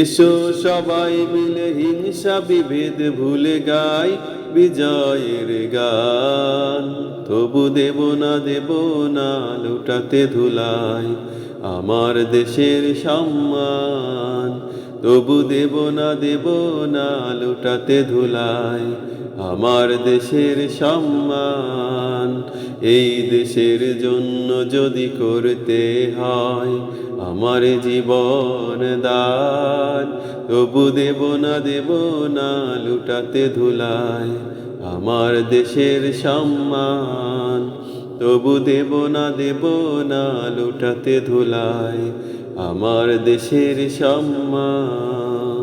এসো সবাই মিলে হিংসা বিভেদ ভুলে গাই, বিজয়ের গান। তবু দেব না দেব না, লুটাতে ধুলাই আমার দেশের সম্মান। তবু দেব না দেব না, লুটাতে ধুলাই আমার দেশের সম্মান। এই দেশের জন্য যদি করতে হয় আমার জীবন দান। তবু দেব না দেব না, লুটাতে ধুলায় আমার দেশের সম্মান। তবু দেব না দেব না, লুটাতে ধুলায় আমার দেশের সম্মান।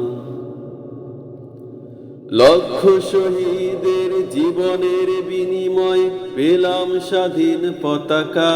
লক্ষ শহীদের জীবনের বিনিময় পেলাম স্বাধীন পতাকা।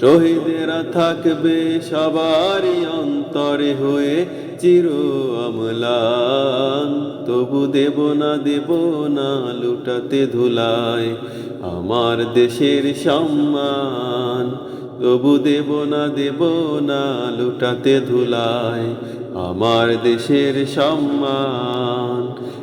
শহীদেরা থাকবে সবারই অন্তরে হয়ে চির অমলান তবু দেব না দেব না, লুটাতে ধুলায় আমার দেশের সম্মান। তবু দেব না দেব না, লুটাতে ধুলায় আমার দেশের সম্মান।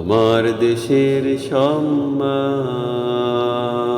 আমার দেশের সম্মান।